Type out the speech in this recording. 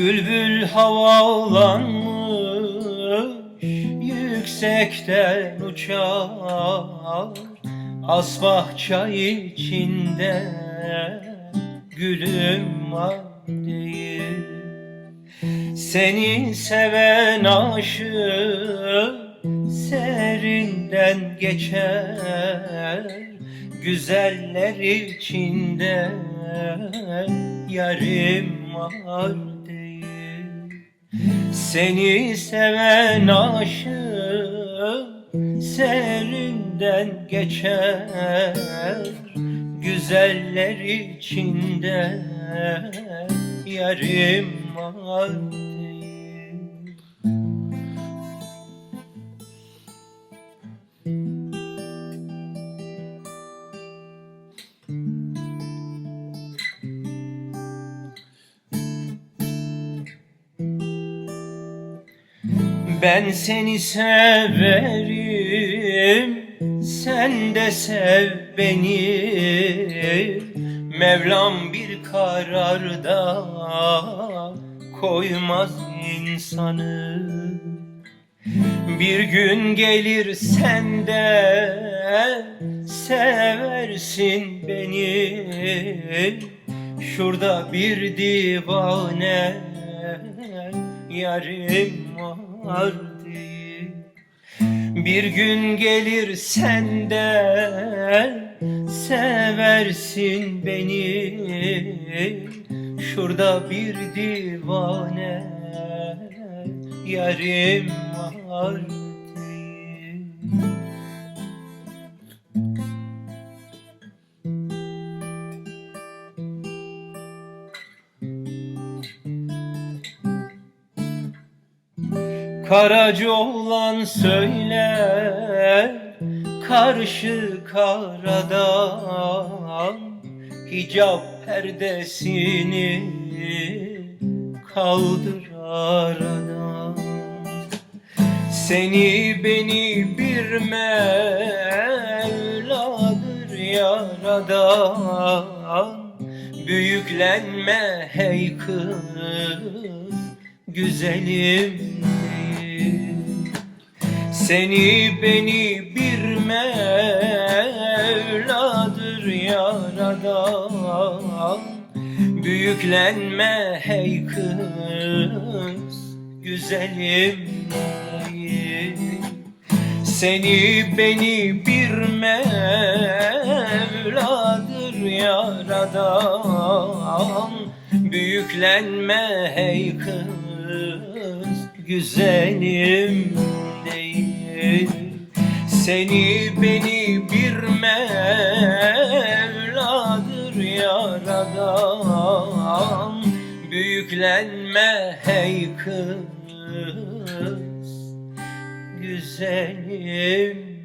Bülbül havalanmış Yüksekten uçar. Asbah çay içinde Gülüm var Seni seven aşık Serinden geçer. Güzeller içinde Yarim var Seni seven aşık Serinden geçer. Güzeller içinde Yarim var Ben seni severim, sen de sev beni. Mevlam bir kararda koymaz insanı. Bir gün gelir sen de seversin beni. Şurada bir divane yarim var değil. Bir gün gelir sen de seversin beni. Şurada bir divane yarim var Karacı olan söyler karşı karadan Hicap perdesini kaldır aradan. Seni beni bir Mevladır yaradan. Büyüklenme hey kız güzelim Seni beni bir Mevladır yaradan Büyüklenme hey kız güzelim Seni beni bir Mevladır yaradan Büyüklenme hey kız güzelim Seni beni bir Mevladır yaradan. Büyüklenme hey kız güzelim